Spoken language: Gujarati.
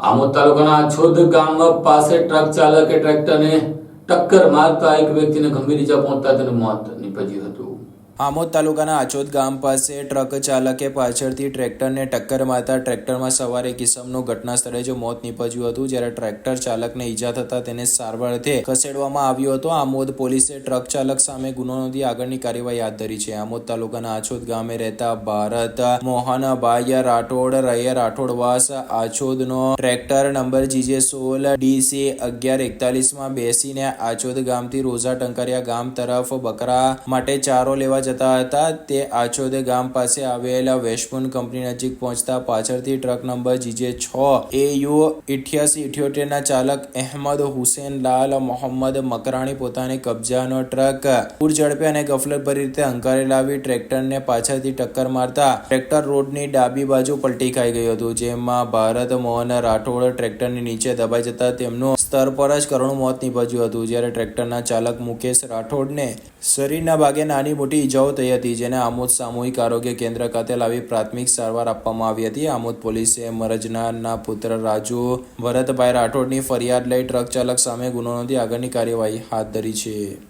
આમોદ તાલુકાના છોદ ગામ પાસે ટ્રક ચાલકે ટ્રેક્ટરને ટક્કર મારતા એક વ્યક્તિને ગંભીર ઈજા પહોંચતા તેનું મોત નીપજ્યું હતું. આમોદ તાલુકાના આચોદ ગામ પાસે ટ્રક ચાલકે પાછળથી ટ્રેક્ટરને ટક્કર મારતા ટ્રેક્ટરમાં સવાર એક કિસમનું ઘટના સ્થળે જ મોત નીપજ્યું હતું. જ્યારે ટ્રેક્ટર ચાલકને ઈજા થતા તેને સારવાર અર્થે ખસેડવામાં આવ્યો હતો. આમોદ પોલીસે ટ્રક ચાલક સામે ગુનો નોંધી આગળની કાર્યવાહી હાથ ધરી છે. આમોદ તાલુકાના આછોદ ગામે રહેતા ભારત મોહનભાઈ રાઠોડ રૈયર રાઠોડવાસ આછોદનો ટ્રેક્ટર નંબર જીજે સોળ, ડીસી અગિયાર એકતાલીસમાં બેસીને આછોદ ગામથી રોઝા ટંકારિયા ગામ તરફ બકરા માટે ચારો લેવા જતા હતા. તે આછોદે ગામ પાસે આવેલા વેશપુન કંપની નજીક પહોંચતા પાછળથી ટ્રક નંબર જીજે છ એ યુ ઇઠ્યાસી ઇઠ્યોતેરના ચાલક અહેમદ હુસેન લાલ મોહમ્મદ મકરાણી પોતાની કબજાનો ટ્રક પૂર ઝડપે અને ગફલતભરી રીતે હંકારી લાવી ટ્રેક્ટરને પાછળથી ટક્કર મારતા ટ્રેક્ટર રોડની ડાબી બાજુ પલટી ખાઈ ગયું હતું, જેમાં ભારત મોહન રાઠોડ ટ્રેક્ટરની નીચે દબાઈ જતા તેમનું સ્તર પર જ કરુણ મોત નીપજ્યું હતું. જ્યારે ટ્રેક્ટરના ચાલક મુકેશ રાઠોડને શરીરના ભાગે નાની મોટી ઈજાઓ થઈ હતી જેને આમોદ સામૂહિક આરોગ્ય કેન્દ્ર ખાતે લાવી પ્રાથમિક સારવાર આપવામાં આવી હતી. આમોદ પોલીસે મરજનારના પુત્ર રાજુ ભરતભાઈ રાઠોડની ફરિયાદ લઈ ટ્રક ચાલક સામે ગુનો નોંધી આગળની કાર્યવાહી હાથ ધરી છે.